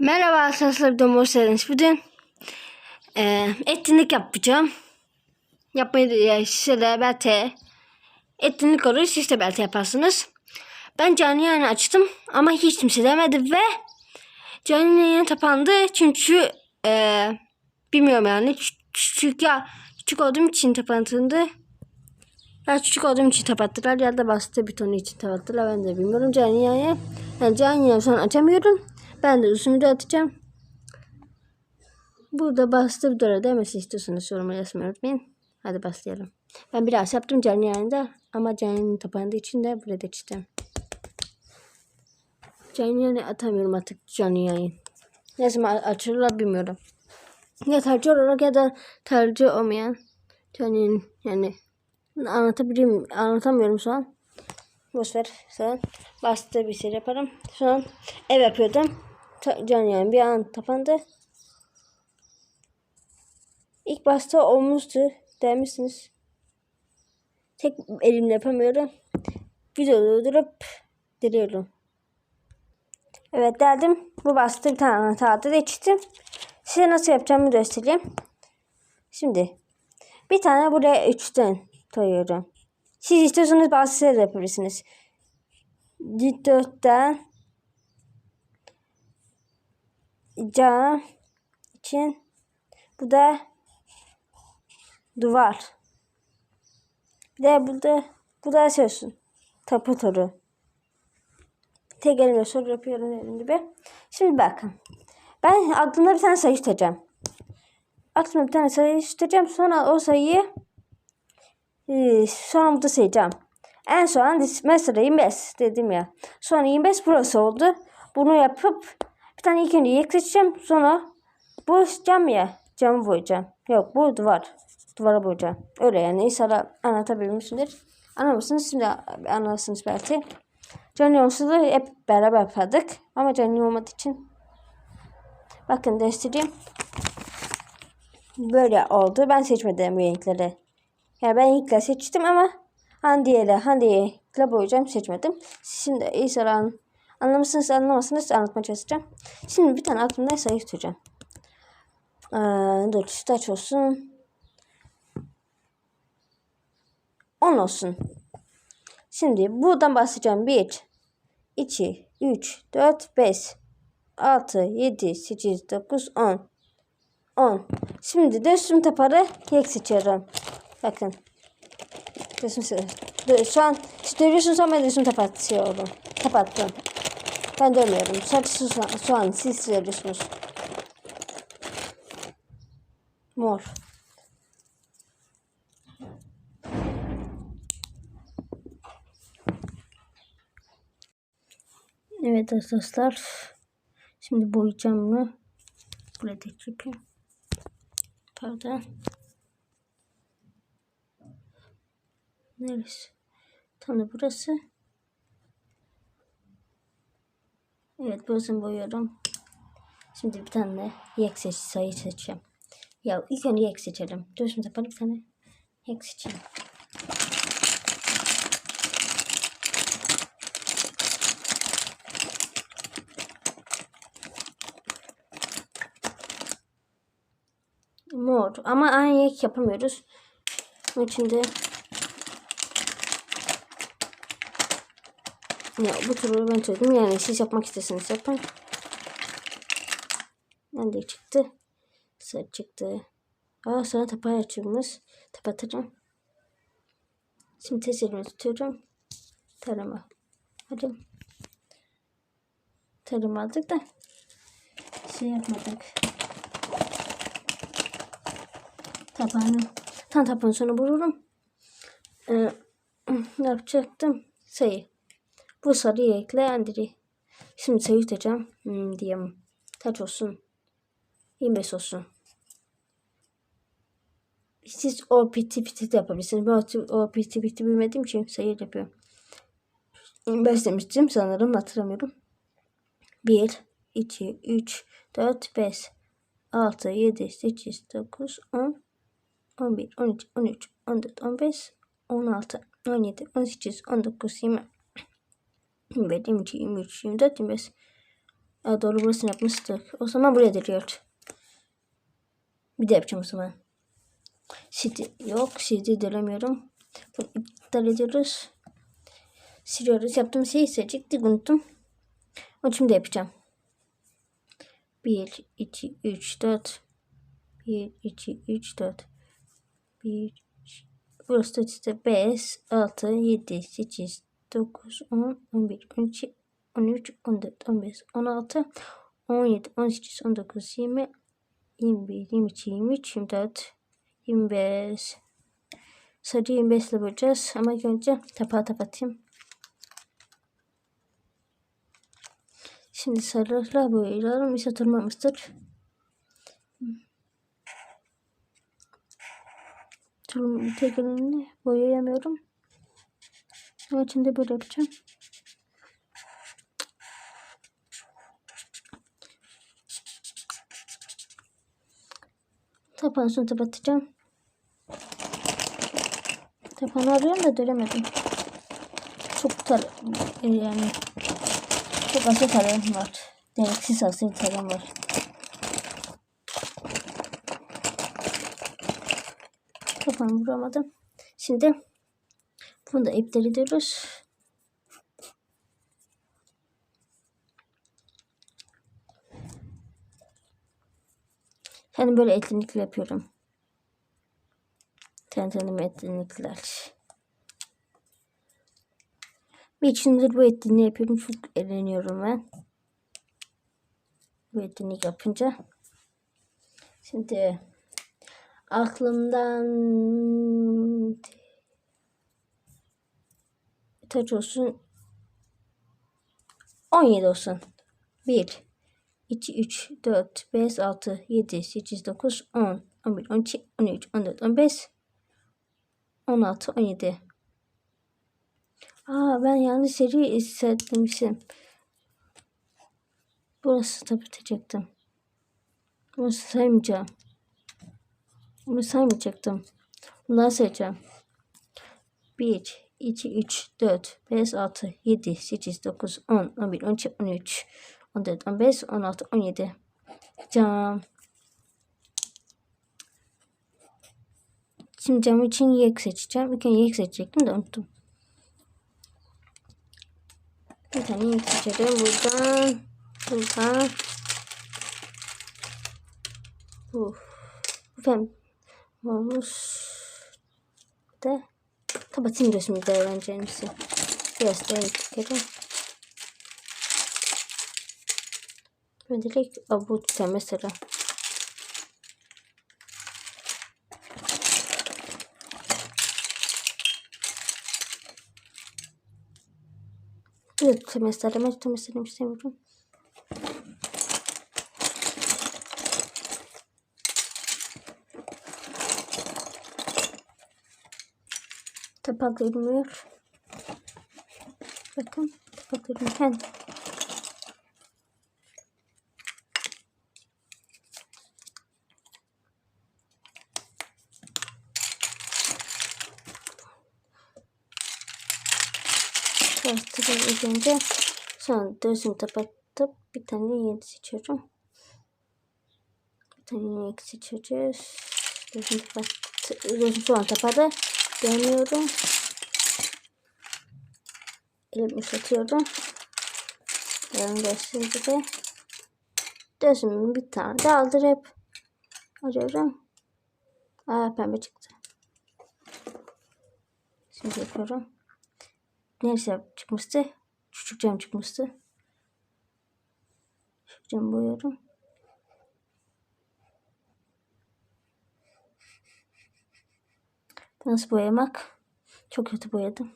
Merhaba arkadaşlar, videoma hoş geldiniz. Bugün e, etkinlik yapacağım. Yapmayı da size de belki etkinlik olur, siz de yaparsınız. Ben canlı yayın açtım ama hiç kimse demedi ve canlı yayın kapandı çünkü e, bilmiyorum yani çünkü ya küçük olduğum için kapatıldı. Ya küçük olduğum için kapattılar ya da bastı butonu için kapattılar ben de bilmiyorum canlı yayın. Yani canlı yayın şu an açamıyorum. Ben de üstümü de atacağım. Burada bastı bir dora demesi istiyorsanız yoruma yazmayı unutmayın. Hadi başlayalım. Ben biraz yaptım canlı yayında ama canlı yayın kapandığı için de burada açacağım. Canlı yayını atamıyorum artık canlı yayın. Ne zaman açılırlar bilmiyorum. Ya tercih olarak ya da tercih olmayan canlı yayın yani anlatabilirim anlatamıyorum şu an. Boş ver sen. Bastı bir şey yaparım. Şu an ev yapıyordum. Canlı yayın bir an kapandı. İlk başta olmuştu. Demişsiniz. Tek elimle yapamıyorum. Videoyu durdurup diriyorum. Evet geldim. Bu bastı bir tane anahtarda geçtim. Size nasıl yapacağımı göstereyim. Şimdi bir tane buraya üçten koyuyorum. Siz istiyorsanız bazı şeyler de yapabilirsiniz. Dikdörtgen cam için bu da duvar. Bir de burada bu da şey olsun. Tapu toru. Tek elimle soru yapıyorum dediğim gibi. Şimdi bakın. Ben aklımda bir tane sayı tutacağım. Aklımda bir tane sayı tutacağım. Sonra o sayıyı ee, sonra burada sayacağım. En son mesela 25 dedim ya. Sonra 25 burası oldu. Bunu yapıp bir tane ilk yek seçeceğim. Sonra bu cam ya. Camı boyayacağım. Yok bu duvar. Duvara boyayacağım. Öyle yani. İnşallah anlatabilmişimdir. Anlamışsınız. Şimdi anlarsınız belki. Canlı yolsuzluğu hep beraber yapardık. Ama canlı olmadığı için bakın değiştireyim. Böyle oldu. Ben seçmedim bu renkleri. Yani ben ilk seçtim ama Hande ile Hande'yi ile boyayacağım seçmedim. Şimdi İsa'yı an, anlamışsınız anlamazsınız anlatmaya çalışacağım. Şimdi bir tane aklımda sayı tutacağım. Ee, dur taç olsun. 10 olsun. Şimdi buradan başlayacağım. 1, 2, 3, 4, 5, 6, 7, 8, 9, 10. 10. Şimdi de üstüm taparı yek seçiyorum. Bakın. Resim Şu an siz görüyorsunuz ama resim kapatıyorum. Kapattım. Ben dönmüyorum. Sadece şu, şu an siz görüyorsunuz. Mor. Evet arkadaşlar. Şimdi boyayacağım bunu. Burada çekeyim. Pardon. Neresi? Tam da burası. Evet burasını boyuyorum. Şimdi bir tane yek seç, sayı seçeceğim. Ya ilk önce yek seçelim. Dur şimdi yapalım bir tane yek seçelim. Mor ama aynı yek yapamıyoruz. Onun için Ya bu turu ben çözdüm. Yani siz yapmak isterseniz yapın. Nerede çıktı? Sarı çıktı. Aa sonra tapağı açıyormuş. Kapatacağım. Şimdi test elimi tutuyorum. Tarama. Hadi. Tarama aldık da şey yapmadık. Tapağını tam tapağın sonra vururum. Ee, ne yapacaktım? Sayı. Bu sarıyı ekle Andri. Şimdi sayı tutacağım. Hmm, diyeyim. Kaç olsun? 25 olsun. Siz o piti piti de yapabilirsiniz. Ben o piti piti bilmediğim için sayı yapıyorum. 25 demiştim sanırım hatırlamıyorum. 1, 2, 3, 4, 5, 6, 7, 8, 9, 10, 11, 12, 13, 14, 15, 16, 17, 18, 19, 20, 21, 22, 23, 24, 25, Aa, doğru burasını yapmıştık. O zaman buraya deliyor. Bir de yapacağım o zaman. CD yok. CD delemiyorum. Bunu iptal ediyoruz. Siliyoruz. Yaptığım şeyi seçecektik. Unuttum. Onu şimdi yapacağım. 1, 2, 3, 4. 1, 2, 3, 4. 1, Burası da işte 5, 6, 7, 8, 9, 10, 11, 12, 13, 14, 15, 16, 17, 18, 19, 20, 21, 22, 23, 24, 25. Sarı 25 ile böleceğiz. Ama ilk önce tapağı kapatayım. Şimdi sarılarla boyayalım. İşte oturmamıştır. Tulum tekerini boyayamıyorum. Onun için de böyle yapacağım. Tapağın sonra kapatacağım. Tapağını arıyorum da göremedim. Çok tar e, yani çok asil tarım var. Gereksiz asil tarım var. Tapağını vuramadım. Şimdi bunu da iptal ediyoruz. Yani böyle etkinlikle yapıyorum. Tanıtım etkinlikler. Bir içindir bu etkinliği yapıyorum. Çok eğleniyorum ben. Bu etkinlik yapınca. Şimdi aklımdan kaç olsun? 17 olsun. 1 2 3 4 5 6 7 8 9 10 11 12 13 14 15 16 17 Aa ben yanlış seri hissetmişim. Burası tabi bitecektim. Burası saymayacağım. Bunu saymayacaktım. Bunları sayacağım. 1, 2, 3, 4, 5, 6, 7, 8, 9, 10, 11, 12, 13, 14, 15, 16, 17. Cam. Şimdi cam için yek seçeceğim. Bir kere yek seçecektim de unuttum. Bir tane yek seçelim. Buradan. Buradan. Uf. Efendim. Olmuş. De. Kapatayım da şimdi öğreneceğimizi. Biraz daha yıkayalım. Ben direkt abut mesela. Evet, ama semestr istemiyorum. Tapak görünmüyor. Bakın tapak görünmüyor. Bastırıyorum ilk önce. Sonra gözümü kapatıp bir tane yeni seçiyorum. Bir tane yeni seçeceğiz. Gözümü kapattı. Gözüm şu an kapadı. Görmüyorum. Elimi uzatıyorum. Yarın gösterdi de. Gözümü bir tane de aldırıp arıyorum. Aa pembe çıktı. Şimdi yapıyorum. Neyse çıkmıştı. Küçük cam çıkmıştı. Küçük cam boyuyorum. Nasıl boyamak? Çok kötü boyadım.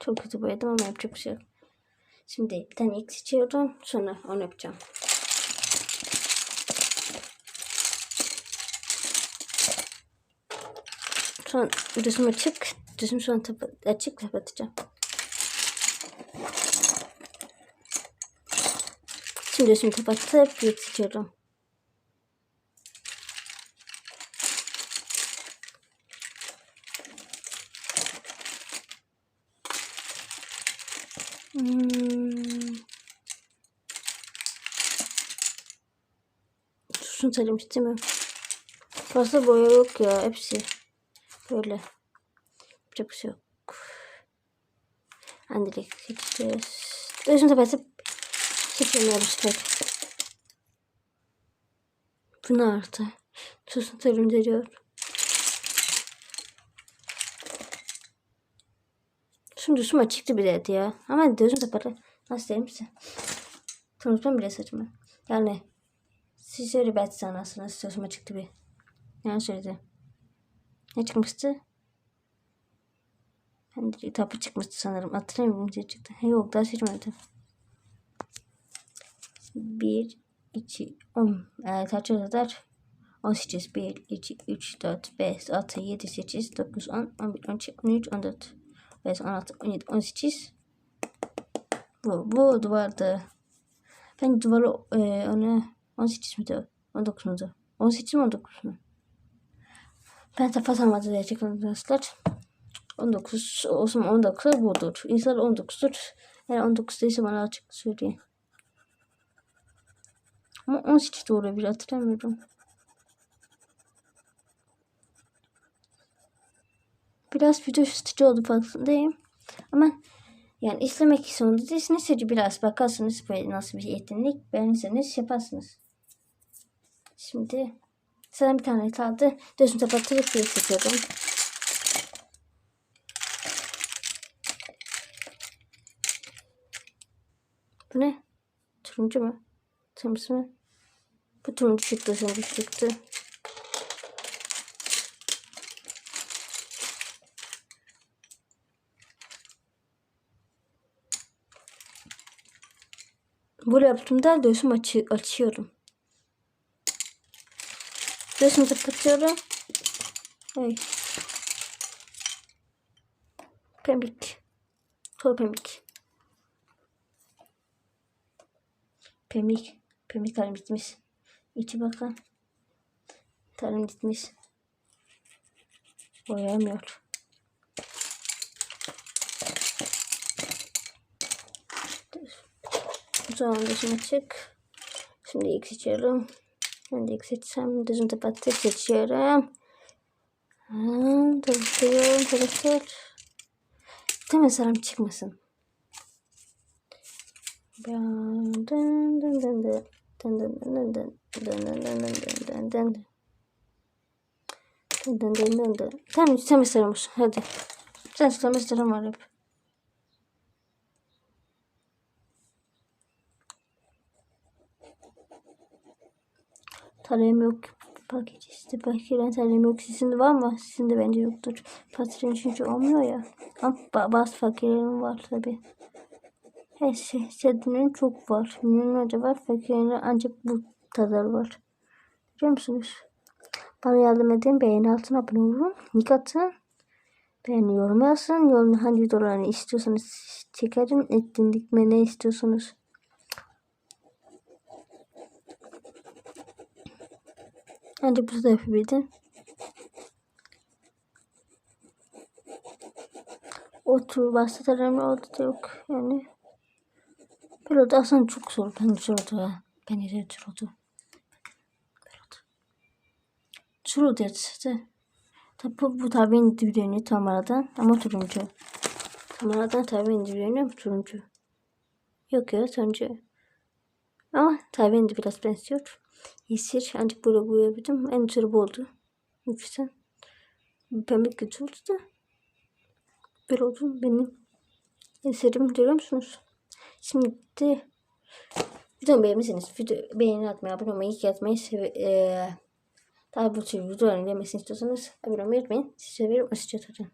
Çok kötü boyadım ama yapacak bir şey yok. Şimdi bir tane ilk seçiyorum. Sonra onu yapacağım. An resim açık. Resim an açık kapatacağım. Şimdi üstünü kapatıp yıkatıyorum. Hmm. Turşun sarılmış değil mi? Fazla boya yok ya. Hepsi böyle. Yapacak bir şey yok. Andilik. Hiç de... Üstünü kapatıp seçemiyoruz pek. Bunu artı. Susun sarılmış diyor. Şimdi üstüme çıktı bile ya. Ama gözüm kapalı. Nasıl diyeyim size? Tanıtmam bile saçma. Yani siz öyle belki sanarsınız. Sözüme çıktı bir. Yani söyledi. Ne çıkmıştı? De tapu çıkmıştı sanırım. Hatırlamıyorum ne çıktı. He, yok daha seçmedim. 1, 2, 10. Evet kaç kadar? 18, 1, 2, 3, 4, 5, 6, 7, 8, 9, 10, 11, 12, 13, 14. 15, 16, 17, 18. Bu, bu duvarda. Ben duvarı e, onu 18 miydi? 19 muydu? 18 mi 19 mu? Ben de fasamadı diyecek arkadaşlar. 19 olsun 19 budur. İnsan 19'dur. Eğer 19 değilse bana açık söyleyin. Ama 18 de olabilir hatırlamıyorum. Biraz video sıkıcı oldu farkındayım. Ama yani izlemek zorunda değilsiniz. Sadece biraz bakarsınız böyle nasıl bir yetenek beğenirseniz yaparsınız. Şimdi sana bir tane kaldı. Gözüm kapatıp bir seçiyorum. Bu ne? Turuncu mu? Kırmızı mı? Bu turuncu çıktı, turuncu çıktı. Böyle yaptığımda göğsüm açı açıyorum. Göğsümü kapatıyorum. Ay. Pembik. Sol pembik. Pembik. Pembik halim bitmiş. İçi bakın. Tarım gitmiş. Boyamıyor. Bu zaman dışına çık. Şimdi ilk seçiyorum. Şimdi ilk seçsem düzün tepattı seçiyorum. Çalışıyorum çalışıyor. Değil mi sarım çıkmasın. Dın dın dın dın dın. Dın dın dın dın dın. Dın dın dın dın dın dın dın. Dın dın. Tamam sen mi sarılmış? Hadi. Sen sarım var hep. Tarayım yok. Paket işte paketten tarayım yok. Sizin de var mı? Sizin de bence yoktur. Patron çünkü olmuyor ya. Ama bazı fakirlerin var tabi. Her şey, şeylerin çok var. Milyonlarca var. Fakirlerin ancak bu kadar var. Biliyor musunuz? Bana yardım edin. Beğeni altına abone olun. Like atın. Beğeni yorum yazın. Yorum hangi videolarını istiyorsanız çekerim. Etkinlik ne istiyorsanız. Ancak bu da yapabildim. Otur bastı önemli oldu da yok yani. Böyle oldu aslında çok zor. Ben zor oldu ya. Ben de zor oldu. Böyle oldu. Oldu işte. Tabi bu tabi indiriyor tamaradan ama turuncu. Tamaradan tabi indiriyor turuncu. Yok ya turuncu. Ama tabi indi biraz benziyor. Yeşil ancak böyle boyayabildim. En güzeli bu oldu. Yüksel. Pembe kötü oldu da. Böyle oldu benim eserim görüyor musunuz? Şimdi videomu beğenmişsiniz. Video beğeni atmayı, abone olmayı, like atmayı seve ee, daha bu tür videoların gelmesini istiyorsanız abone olmayı unutmayın. Sizi seviyorum. Hoşçakalın.